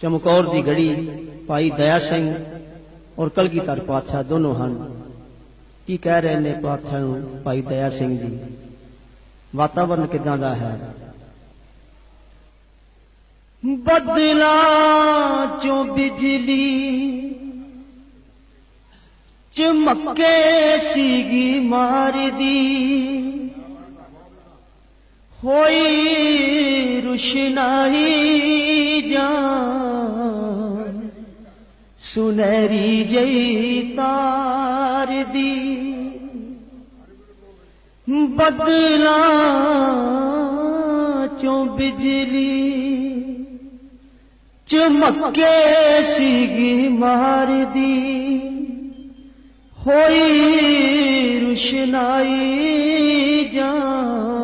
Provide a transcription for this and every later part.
چمکور دی گھڑی پائی دیا سنگھ اور کلگی تر پادشاہ دونوں ہیں کی کہہ رہے نے پادشاہ پائی دیا سنگھ جی واتاورن کداں دا ہے؟ بدلا چو بجلی چمکے سیگی مار دی۔ ہوئی روشنائی جان سنہری جئی تار دی بدلا چوں بجلی چمکے سیگی مار دی ہوئی روشنائی جان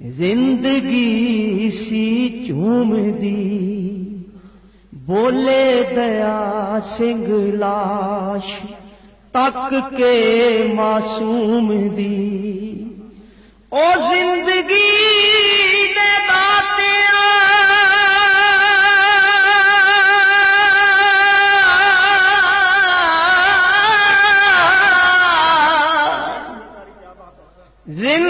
زندگی سی چوم دی۔ بولے دیا سنگھ لاش تک کے معصوم دی۔ او زندگی زندگی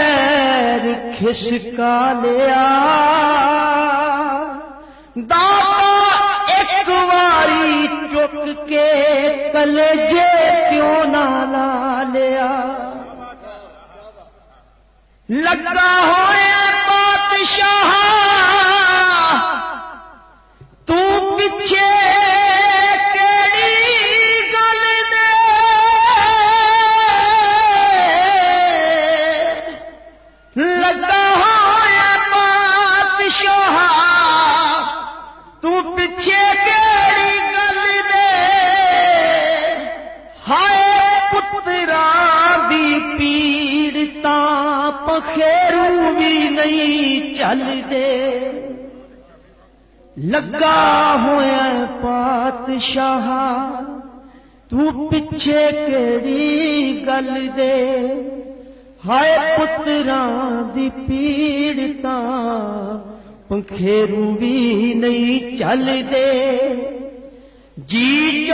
کھسکا لیا داتا ایک واری چک کے کلجے کیوں نہ لا لگا ہوئے بادشاہ ਤੂੰ ਪਿੱਛੇ ਕਿਹੜੀ ਗੱਲ ਦੇ? ਹਾਏ ਪੁੱਤਰਾਂ ਦੀ ਪੀੜਤਾਂ ਪਖੇਰੂ ਵੀ ਨਹੀਂ ਚੱਲਦੇ। ਲੱਗਾ ਹੋਇਆ ਪਾਤਸ਼ਾਹ, ਤੂੰ ਪਿੱਛੇ ਕਿਹੜੀ ਗੱਲ ਦੇ? ਹਾਏ ਪੁੱਤਰਾਂ ਦੀ ਪੀੜ پنکھیروں بھی نہیں چل دے جی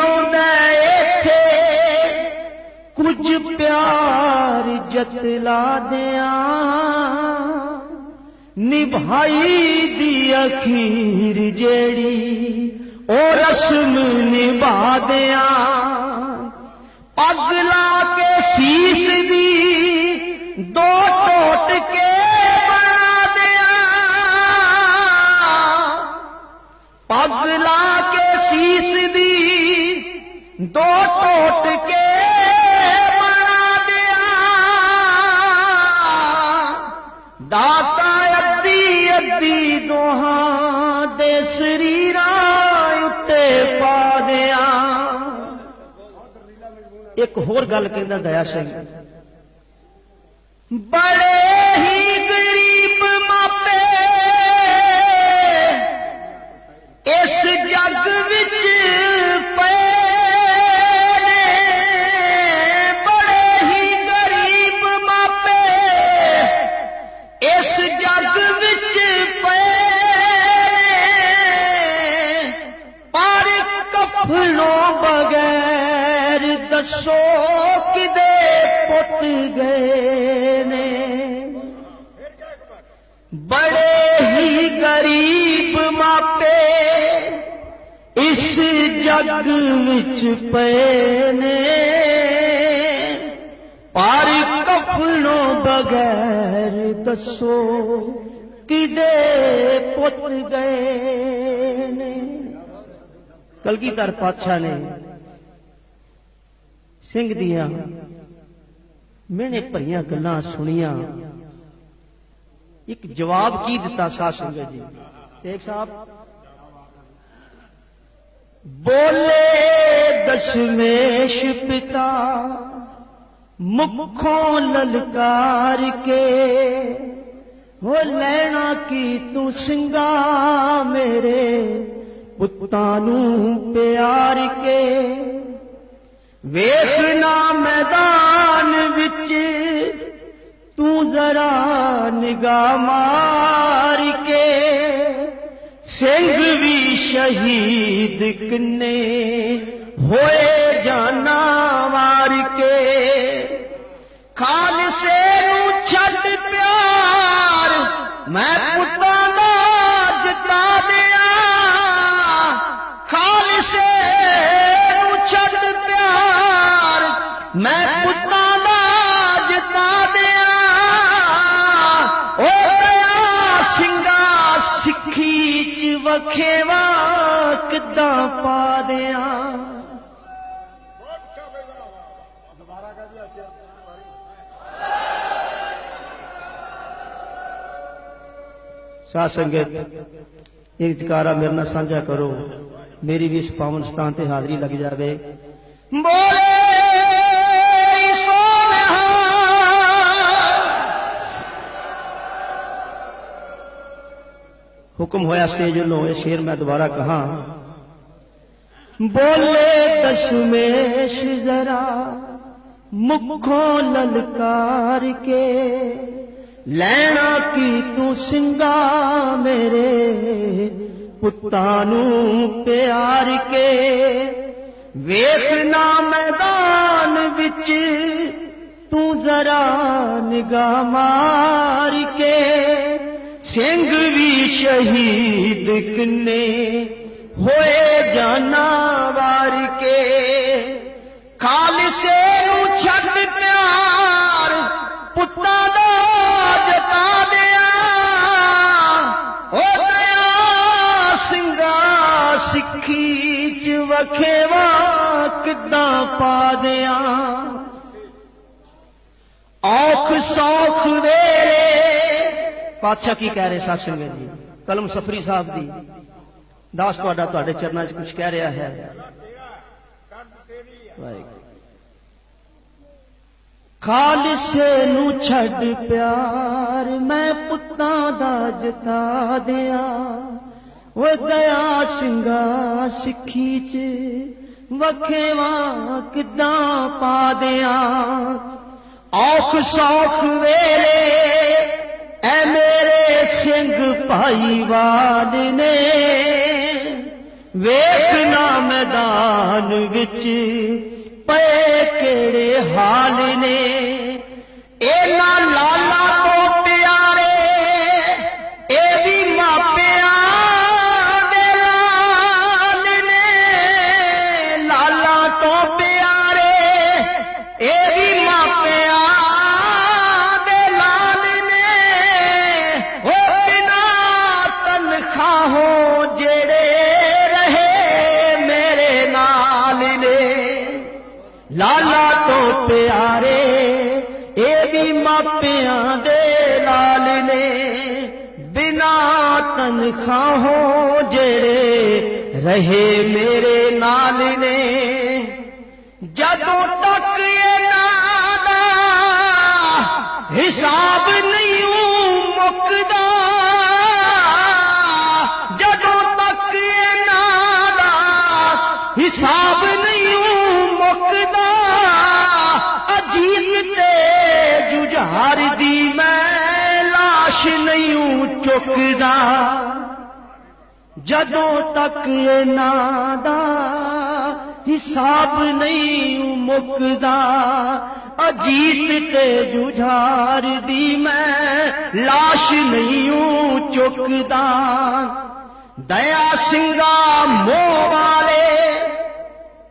تھے کچھ پیار جتلا دیا نبھائی دی اخیر جیڑی او رسم نبھا دیا پگ لا کے سیس دی دو ٹوٹ کے ਪੱਗ ਲਾ ਕੇ ਸੀਸ ਦੀ ਦੋ ਟੋਟ ਕੇ ਬਣਾ ਦਿਆ। ਦਾਤਾ ਅੱਧੀ ਅੱਧੀ ਦੋਹਾਂ ਦੇ ਸਰੀਰਾਂ ਉੱਤੇ ਪਾ ਦਿਆ। ਇੱਕ ਹੋਰ ਗੱਲ ਕਹਿੰਦਾ ਦਇਆ ਸਿੰਘ। ਬੜੇ بچ پینے پار کفنوں بغیر دسو کدے پت گئے کلگیدار پادشاہ نے سنگھ دیا میں نے پریاں گلا سنیا ایک جواب کی دتا سا سنگھ جی؟ ایک صاحب بولے دشمیش پتا، مکھوں للکار کے۔ وہ لینا کی تو سنگا میرے پتانوں پیار کے۔ ویخنا میدان وچ، تو ذرا نگاہ مار کے۔ ਸਿੰਘ ਵੀ ਸ਼ਹੀਦ ਕਿੰਨੇ ਹੋਏ ਜਾਨਾ ਮਾਰ ਕੇ ਖਾਲਸੇ ਨੂੰ ਛੱਡ ਪਿਆਰ ਮੈਂ وکھیوا کداں پا دیاں۔ سا سنگت ایک جکارا میرے نہ سانجا کرو۔ میری بھی اس پاون ستان تے حاضری لگ جاوے۔ بولے حکم ہویا سیج لو یہ شیر میں دوبارہ کہاں۔ بولے دشمیش ذرا مکھوں للکار کے، لینا کی تو سنگا میرے پتانو پیار کے۔ ویخنا میدان وچ تو ذرا نگاہ مار کے۔ سنگ بھی شہید کنے ہوئے جاناوار کے۔ خالصے نو چھٹ پیار، پتا دا جتا دیا۔ ہو گیا سنگا سکھی چکھے کداں پا دیا۔ اوکھ سوکھ وے ਪਾਤਸ਼ਾਹ ਕੀ ਕਹਿ ਰਹੇ ਸਾਧ ਸੰਗਤ ਜੀ? ਕਲਮ ਸਫਰੀ ਸਾਹਿਬ ਦੀ। ਦਾਸ ਤੁਹਾਡਾ ਤੁਹਾਡੇ ਚਰਨਾਂ 'ਚ ਕੁਝ ਕਹਿ ਰਿਹਾ ਹੈ। ਖਾਲਸੇ ਨੂੰ ਛੱਡ ਪਿਆਰ, ਮੈਂ ਪੁੱਤਾਂ ਦਾ ਜਤਾ ਦਿਆਂ। ਓ ਦਇਆ ਸਿੰਘਾ ਸਿੱਖੀ ਚ ਵਖੇਵਾ ਕਿੱਦਾਂ ਪਾ ਦਿਆਂ। ਔਖ ਸੌਖ ਵੇਲੇ ਸਿੰਘ ਭਾਈਵਾਲ ਨੇ। ਵੇਖਣਾ ਮੈਦਾਨ ਵਿੱਚ ਪਏ ਕਿਹੜੇ ਹਾਲ ਨੇ। تنخواہوں جڑے رہے میرے نال نے، جدوں تک یہ نادا حساب نہیں مکدا جدوں تک یہ نادا حساب نہیں مکدا عجیب تے ججہار دی ਲਾਸ਼ ਨਹੀਂ ਚੁੱਕਦਾ ਜਦੋਂ ਤੱਕ ਇਹਨਾਂ ਦਾ ਹਿਸਾਬ ਨਹੀਂ ਮੁੱਕਦਾ ਅਜੀਤ ਤੇ ਜੁਝਾਰ ਦੀ ਮੈਂ ਲਾਸ਼ ਨਹੀਂ ਚੁੱਕਦਾ ਦਇਆ ਸਿੰਘਾ ਮੋਹ ਵਾਲੇ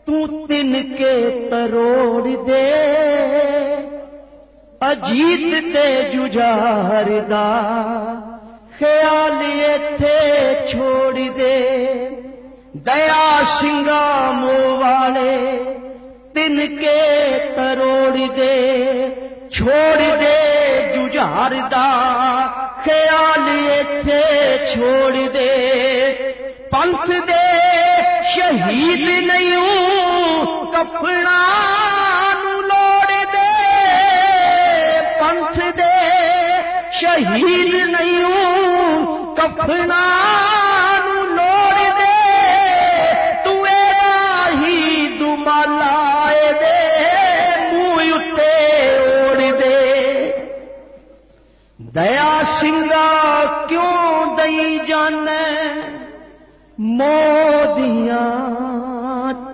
ਤੂੰ ਤਿੰਨ ਕੇ ਤਰੋੜ ਦੇ اجیت ججاردا خیال تھے چھوڑ دے۔ دیا شنگام موالے تن کے تروڑ دے۔ چھوڑ دے ججاردا خیال تھے چھوڑ دے۔ پنتھ دے شہید نہیں کپڑا شہید نہیں کفنا لوڑ ہی دما دے اتے دیا سنگا کیوں دئی جان مودیاں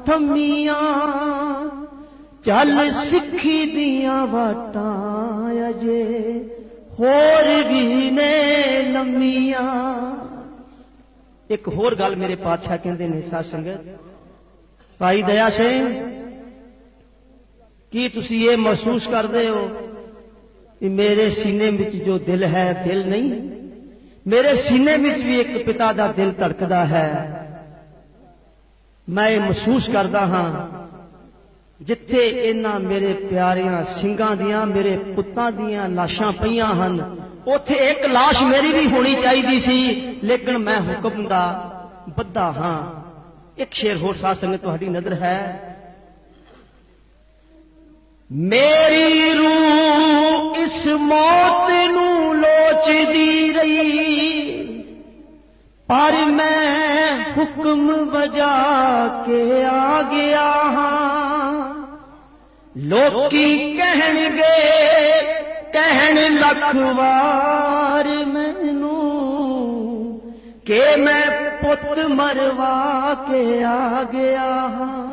تھمیاں چل سکھی دیاں واٹاں اجے ਹੋਰ ਵੀ ਨੇ ਲੰਮੀਆਂ ਇੱਕ ਹੋਰ ਗੱਲ ਮੇਰੇ ਪਾਤਸ਼ਾਹ ਕਹਿੰਦੇ ਨੇ ਸਾਧ ਸੰਗਤ। ਭਾਈ ਦਇਆ ਸਿੰਘ ਕੀ ਤੁਸੀਂ ਇਹ ਮਹਿਸੂਸ ਕਰਦੇ ਹੋ ਕਿ ਮੇਰੇ ਸੀਨੇ ਵਿੱਚ ਜੋ ਦਿਲ ਹੈ, ਦਿਲ ਨਹੀਂ? ਮੇਰੇ ਸੀਨੇ ਵਿੱਚ ਵੀ ਇੱਕ ਪਿਤਾ ਦਾ ਦਿਲ ਧੜਕਦਾ ਹੈ। ਮੈਂ ਇਹ ਮਹਿਸੂਸ ਕਰਦਾ ਹਾਂ ਜਿੱਥੇ ਇਹਨਾਂ ਮੇਰੇ ਪਿਆਰਿਆਂ ਸਿੰਘਾਂ ਦੀਆਂ, ਮੇਰੇ ਪੁੱਤਾਂ ਦੀਆਂ ਲਾਸ਼ਾਂ ਪਈਆਂ ਹਨ, ਉੱਥੇ ਇੱਕ ਲਾਸ਼ ਮੇਰੀ ਵੀ ਹੋਣੀ ਚਾਹੀਦੀ ਸੀ, ਲੇਕਿਨ ਮੈਂ ਹੁਕਮ ਦਾ ਬੱਧਾ ਹਾਂ। ਇੱਕ ਸ਼ੇਰ ਹੋਰ ਸਾਧ ਸੰਗਤ ਤੁਹਾਡੀ ਨਜ਼ਰ ਹੈ। ਮੇਰੀ ਰੂਹ ਇਸ ਮੌਤ ਨੂੰ ਲੋਚਦੀ ਰਹੀ, ਪਰ ਮੈਂ ਹੁਕਮ ਵਜਾ ਕੇ ਆ ਗਿਆ ਹਾਂ। ਲੋਕੀ ਕਹਿਣਗੇ, ਕਹਿਣ ਲੱਖ ਵਾਰ ਮੈਨੂੰ ਕਿ ਮੈਂ ਪੁੱਤ ਮਰਵਾ ਕੇ ਆ ਗਿਆ ਹਾਂ।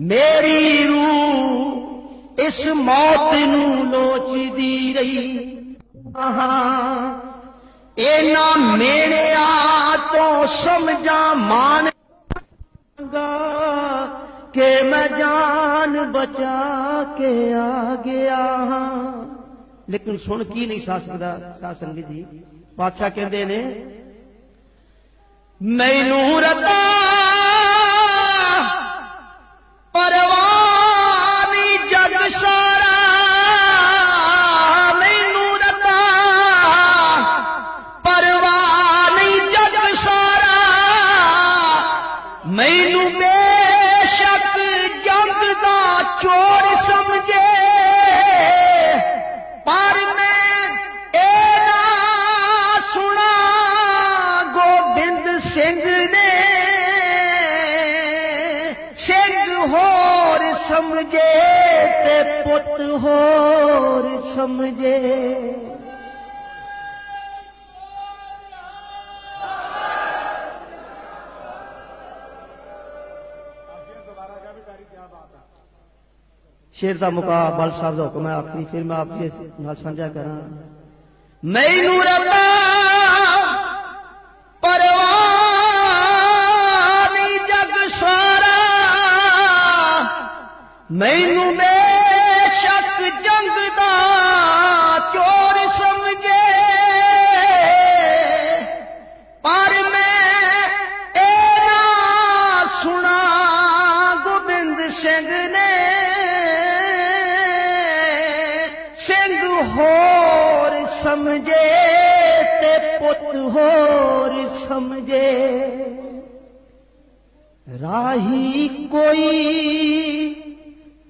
ਮੇਰੀ ਰੂਹ ਇਸ ਮੌਤ ਨੂੰ ਲੋਚਦੀ ਰਹੀ। ਆਹਾਂ, ਇਹਨਾਂ ਮੇਣਿਆਂ ਤੋਂ ਸਮਝਾ ਮਾਨ کہ میں جان بچا کے آ گیا ہاں۔ لیکن سن کی نہیں ساسنگا ساسنگ جی۔ بادشاہ کہندے نے، میں نورتا ਸਿੰਘ ਨੇ ਸਿੰਘ ਹੋਰ ਸਮਝੇ ਤੇ ਪੁੱਤ ਹੋਰ ਸਮਝੇ ਸ਼ੇਰ ਦਾ ਮੁਕਾ ਬਲ ਸਾਹਿਬ ਦਾ ਹੁਕਮ ਹੈ ਆਖਰੀ ਫਿਰ ਮੈਂ ਆਪ ਜੀ ਨਾਲ ਸਾਂਝਾ ਕਰਾਂ ਮੈਨੂੰ ਰੱਬਾ ਪਰਵਾਨੀ ਮੈਨੂੰ ਬੇਸ਼ੱਕ ਜੰਗ ਦਾ ਚੋਰ ਸਮਝੇ। ਪਰ ਮੈਂ ਇਹ ਨਾ ਸੁਣਾ, ਗੋਬਿੰਦ ਸਿੰਘ ਨੇ। ਸਿੰਘ ਹੋਰ ਸਮਝੇ ਤੇ ਪੁੱਤ ਹੋਰ ਸਮਝੇ। ਰਾਹੀ ਕੋਈ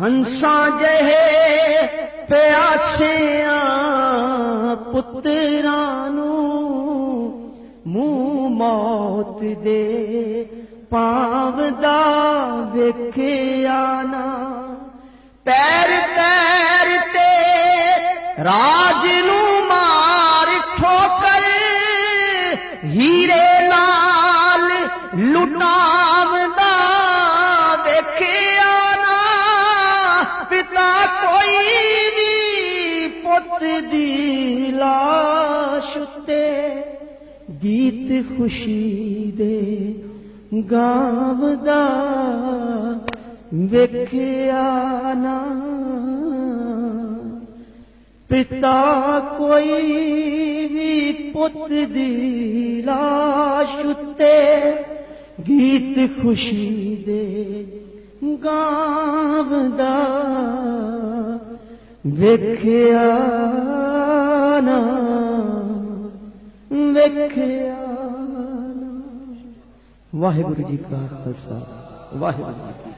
ہنسا جہ پیاسیاں پترانو، منہ موت دے پاودا وکھیانا تیر تیر راج نو مار ٹھوکر، ہیرے لال لٹا ਗੀਤ ਖੁਸ਼ੀ ਦੇ ਗਾਵਦਾ ਵੇਖਿਆ ਨਾ। ਪਿਤਾ ਕੋਈ ਵੀ ਪੁੱਤ ਦੀ ਲਾਸ਼ ਉੱਤੇ ਗੀਤ ਖੁਸ਼ੀ ਦੇ ਗਾਵਦਾ ਵੇਖਿਆ ਨਾ। رکھیا واحد جی کا خلصہ واحد جی